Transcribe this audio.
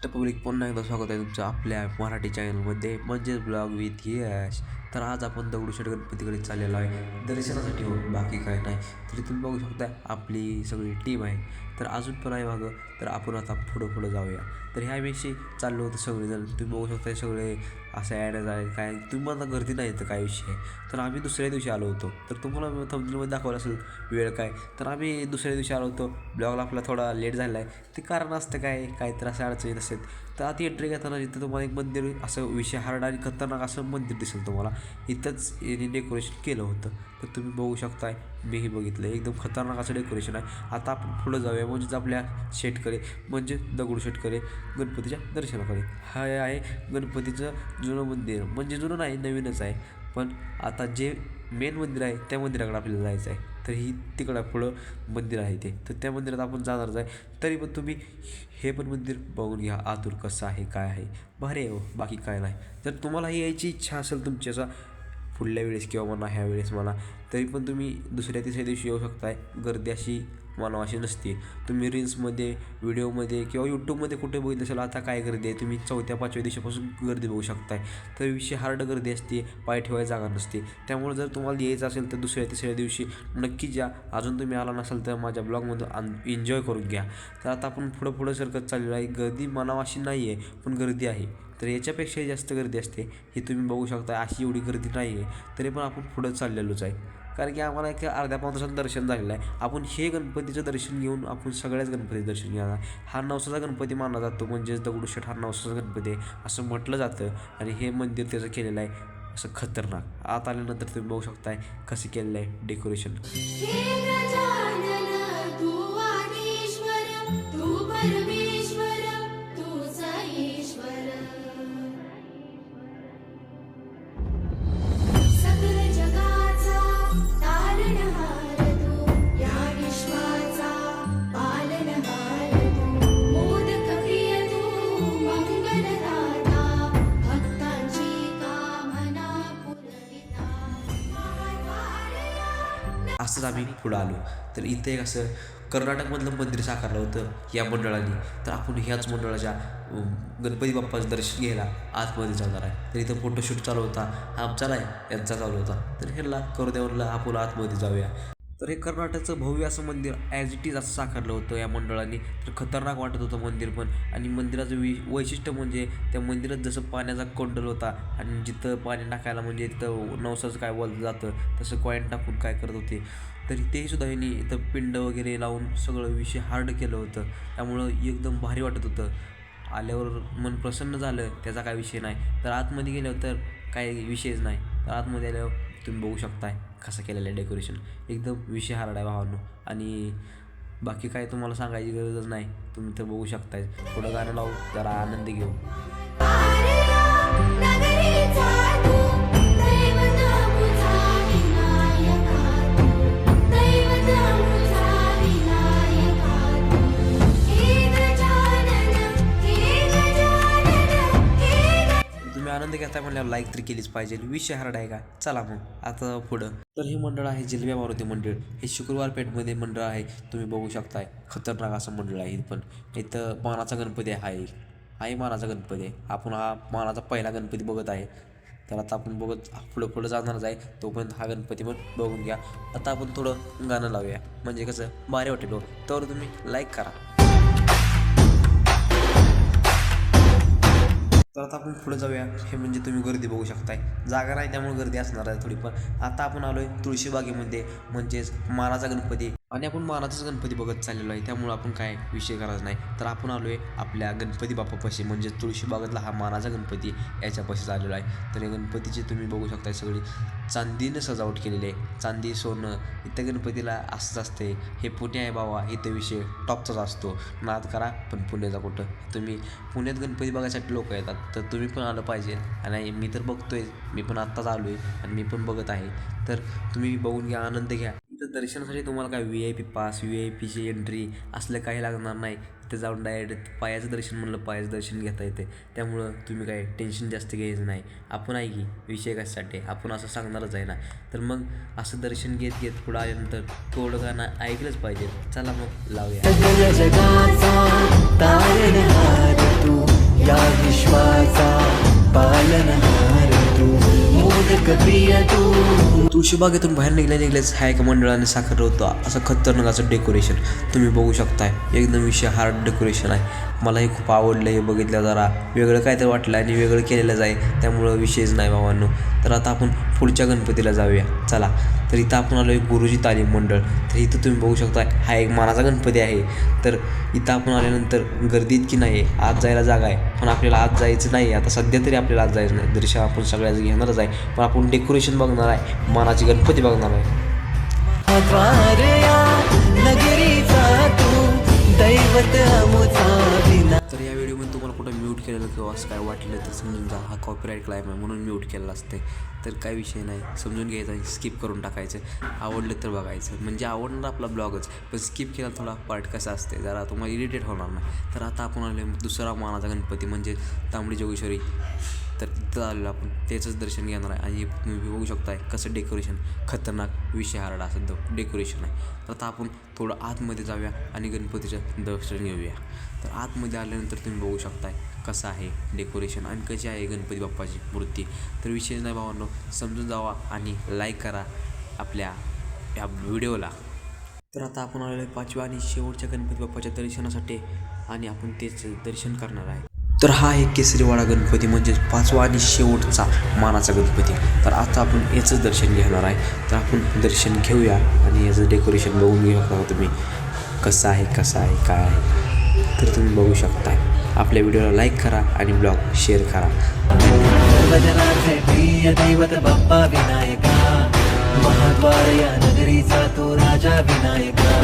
Maharashtra public पुन्हा एकदा स्वागत आहे तुमचं आपल्या मराठी चॅनलमध्ये. म्हणजेच ब्लॉग विथ यश. तर आज आपण दगडूशेठ गणपतीकडे चाललेलो आहे. दर्शनासाठी हो बाकी काय नाही. तरी तुम्ही बघू शकता आपली सगळी टीम आहे. तर अजून पण आहे मागं. तर आपण आता पुढं पुढं जाऊया. तर ह्याविषयी चाललो होतं सगळेजण. तुम्ही बघू शकता सगळे असं ॲडच आहे काय तुम्हाला गर्दी नाही तर काय विषय? आहे तर आम्ही दुसऱ्या दिवशी आलो होतो. तर तुम्हाला थंबनेलमध्ये दाखवलं असेल वेळ काय? तर आम्ही दुसऱ्या दिवशी आलो होतो. ब्लॉगला आपला थोडा लेट झाला आहे ते कारण असतं काय? काय तर असं अडचणी नसेल तर आता एंट्री घेताना इथं तुम्हाला एक मंदिर असं विषय हार्ड आणि खतरनाक असं मंदिर दिसेल तुम्हाला. इथंच यांनी डेकोरेशन केलं होतं. तर तुम्ही बघू शकताय. मीही बघितलं. एकदम खतरनाक असं डेकोरेशन आहे. आता आपण पुढं जाऊया. म्हणजेच आपल्या शेटकडे म्हणजे दगडू शेटकडे गणपतीच्या दर्शनाकडे हा आहे गणपतीचं जुनं मंदिर. म्हणजे जुनं नाही नवीनच आहे. पण आता जे मेन मंदिर आहे त्या मंदिराकडे आपल्याला जायचं आहे तर ही तिकडं पुढं मंदिर आहे ते. तर त्या मंदिरात आपण जाणारच आहे. तरी पण तुम्ही हे पण मंदिर बघून घ्या. आतूर कसं आहे काय आहे. भारी आहे हो. बाकी काय नाही. जर तुम्हाला यायची इच्छा असेल तुमची असा पुढल्या वेळेस किंवा म्हणा ह्या वेळेस म्हणा तरी पण तुम्ही दुसऱ्या तिसऱ्या दिवशी येऊ शकताय गर्दी अशी मानव अशी नसते. तुम्ही रील्समध्ये व्हिडिओमध्ये किंवा यूट्यूबमध्ये कुठे बघितलं असेल आता काय गर्दी आहे? तुम्ही चौथ्या पाचव्या दिवशीपासून गर्दी बघू शकताय. तर विषय हार्ड गर्दी असते पाय ठेवायला जागा नसते. त्यामुळे जर तुम्हाला यायचं असेल तर दुसऱ्या तिसऱ्या दिवशी नक्की जा. अजून तुम्ही आला नसाल तर माझ्या ब्लॉगमधून एन्जॉय करून घ्या. तर आता आपण पुढं पुढं सरकत चाललेलो आहे. गर्दी मानव अशी नाही आहे पण गर्दी आहे. तर याच्यापेक्षाही जास्त गर्दी असते. हे तुम्ही बघू शकता अशी एवढी गर्दी नाही आहे तरी पण आपण पुढं चाललेलोच आहे. कारण की आम्हाला एक अर्ध्या पाऊन तासात दर्शन झालेलं आहे. आपण हे गणपतीचं दर्शन घेऊन आपण सगळ्याच गणपतीचं दर्शन घेणार हा नवसाचा गणपती मानला जातो. म्हणजेच दगडूशेठ हा नवसाचा गणपती आहे असं म्हटलं जातं. आणि हे मंदिर त्याचं केलेलं आहे असं खतरनाक. आत आल्यानंतर तुम्ही बघू शकताय कसं केलेलं आहे डेकोरेशन असंच आम्ही पुढं आलो. तर इथे एक असं कर्नाटकमधलं मंदिर साकारलं होतं या मंडळाने. तर आपण ह्याच मंडळाच्या गणपती बाप्पाचं दर्शन घ्यायला आतमध्ये जाणार आहे. तर इथं फोटोशूट चालू होता. आमचा नाही यांचा चालू होता. तर ह्याला करू द्या म्हणलं आपण आतमध्ये जाऊया. तर हे कर्नाटकचं भव्य असं मंदिर ॲज इट इज असं साकारलं होतं या मंडळाने. तर खतरनाक वाटत होतं मंदिर पण. आणि मंदिराचं वि वैशिष्ट्य म्हणजे त्या मंदिरात जसं पाण्याचा कोंडल होता आणि जिथं पाणी टाकायला म्हणजे तिथं नवसाचं काय बोललं जातं तसं कॉईन टाकून काय करत होते. तरी तेही सुद्धा ह्यांनी इथं पिंड वगैरे लावून सगळं विषय हार्ड केलं होतं. त्यामुळं एकदम भारी वाटत होतं. आल्यावर मन प्रसन्न झालं त्याचा काय विषय नाही. तर आतमध्ये गेल्यावर तर काही विषयच नाही. तर आतमध्ये आल्यावर तुम्ही बघू शकताय कसं केलेलं आहे डेकोरेशन एकदम विषय हार्ड आहे भावांनो. आणि बाकी काय तुम्हाला सांगायची गरजच नाही. तुम्ही तर बघू शकताय. थोडं गाणं लावू जरा आनंद घेऊ. घेता आनंद म्हणल्यावर लाईक तरी केलीच पाहिजे. विषय हरड आहे का? चला मग. आता पुढं. तर हे मंडळ आहे जिलब्या मारुती मंडळ. हे शुक्रवार पेठमध्ये मंडळ आहे. तुम्ही बघू शकताय. खतरनाक असं मंडळ आहे पण. इथं मानाचा गणपती आहे. आहे मानाचा गणपती. आहे आपण हा मानाचा पहिला गणपती बघत आहे. तर आता आपण बघत पुढं पुढं जाणारच आहे. तोपर्यंत हा गणपती पण बघून घ्या. आता आपण थोडं गाणं लावूया. म्हणजे कसं? भारी वाटेल हो. तर तुम्ही लाईक करा. तर आता आपण पुढे जाऊया. हे म्हणजे तुम्ही गर्दी बघू शकताय. जागा नाही त्यामुळे गर्दी असणार आहे थोडी पण आता आपण आलोय तुळशीबागेमध्ये म्हणजेच महाराजा गणपती. आणि आपण मानाचाच गणपती बघत चाललेलो आहे त्यामुळे आपण काय विषय करायचा नाही. तर आपण आलो आहे आपल्या गणपती बाप्पापाशी म्हणजे तुळशीबागातला हा मानाचा गणपती याच्यापाशी चाललेलो आहे. तर या गणपतीची तुम्ही बघू शकता सगळी. चांदीनं सजावट केलेली आहे. चांदी सोनं इथं गणपतीला असंच असते हे पुणे आहे बाबा इथं विषय टॉपचाच असतो. नाद करा पण पुण्याचा कुठं? तुम्ही पुण्यात गणपती बघायसाठी लोक येतात तर तुम्ही पण आलं पाहिजे. आणि मी तर बघतोय मी पण आत्ताच आलो आहे आणि मी पण बघत आहे. तर तुम्ही बघून घ्या आनंद घ्या. दर्शनासाठी तुम्हाला काय V I P pass V I Peechi entry असलं काही लागणार नाही. तिथे जाऊन डायरेक्ट पायाचं दर्शन म्हणलं पायाचं दर्शन घेता येते त्यामुळं तुम्ही काय टेन्शन जास्त घ्यायचं नाही. आपण आहे की विषय कशासाठी? आपण असं सांगणारच आहे ना. तर मग असं दर्शन घेत घेत पुढं आल्यानंतर थोडं गाणं ऐकलंच पाहिजे. चला मग लावूया. सकल तू तुळशीबागेतून बाहेर निघल्या निघल्याच हा एका मंडळाने साखर होतो असं खतरनाक असं डेकोरेशन तुम्ही बघू शकताय. एकदम विषय हार्ड डेकोरेशन आहे. मलाही खूप आवडलं हे बघितलं जरा. वेगळं काय तर वाटलं आणि वेगळं केलेलंच आहे. त्यामुळं विषयच नाही बाबांनो तर आता आपण पुढच्या गणपतीला जाऊया. चला तर इथं आपण आलो आहे गुरुजी तालीम मंडळ. तर इथं तुम्ही बघू शकता हा एक मानाचा गणपती आहे. तर इथं आपण आल्यानंतर गर्दी इतकी नाही आहे आज जायला जागा आहे. पण आपल्याला आज जायचं नाही आता सध्या तरी आपल्याला आज जायचं नाही. दर्शन आपण सगळ्याच घेणारच आहे. पण आपण डेकोरेशन बघणार आहे. मानाची गणपती बघणार आहे. दैवत तर या व्हिडिओमध्ये तुम्हाला कुठं म्यूट केलेलं किंवा असं काय वाटलं तर समजून जा. हा कॉपीराईट क्लाइम आहे म्हणून म्यूट केलेला असते तर काय विषय नाही. समजून घ्यायचा आणि स्किप करून टाकायचं. आवडलं तर बघायचं. म्हणजे आवडणार आपला ब्लॉगच पण स्किप केला थोडा पार्ट कसा असते जरा तुम्हाला इरिटेट होणार नाही. तर आता आपण आलो दुसरा मानाचा गणपती. म्हणजे तांबडी जोगेश्वरी. तर तिथं आलेलो आपण. त्याचंच दर्शन घेणार आहे. आणि तुम्ही बघू शकताय कसं डेकोरेशन खतरनाक विषय हार्ड असं द डेकोरेशन आहे. तर आता आपण थोडं आतमध्ये जाऊया आणि गणपतीचं दर्शन घेऊया. तर आतमध्ये आल्यानंतर तुम्ही बघू शकताय कसं आहे डेकोरेशन आणि कशी आहे गणपती बाप्पाची मूर्ती. तर विषय नाही भावांनो समजून जावा आणि लाईक करा आपल्या या व्हिडिओला. तर आता आपण आलेलो आहे पाचव्या आणि शेवटच्या गणपती बाप्पाच्या दर्शनासाठी आणि आपण तेच दर्शन करणार आहे. तर हा आहे केसरीवाडा गणपती म्हणजेच पाचवा आणि शेवटचा मानाचा गणपती. तर आता आपण याचंच दर्शन घेणार आहे. तर आपण दर्शन घेऊया आणि याचं डेकोरेशन बघून घेऊ शकता तुम्ही. कसं आहे कसं आहे काय आहे. तर तुम्ही बघू शकता आपल्या व्हिडिओला लाईक करा आणि ब्लॉग शेअर करा. दैवत बाप्पा विनायका. महाद्वार या नगरीचा तो राजा विनायका.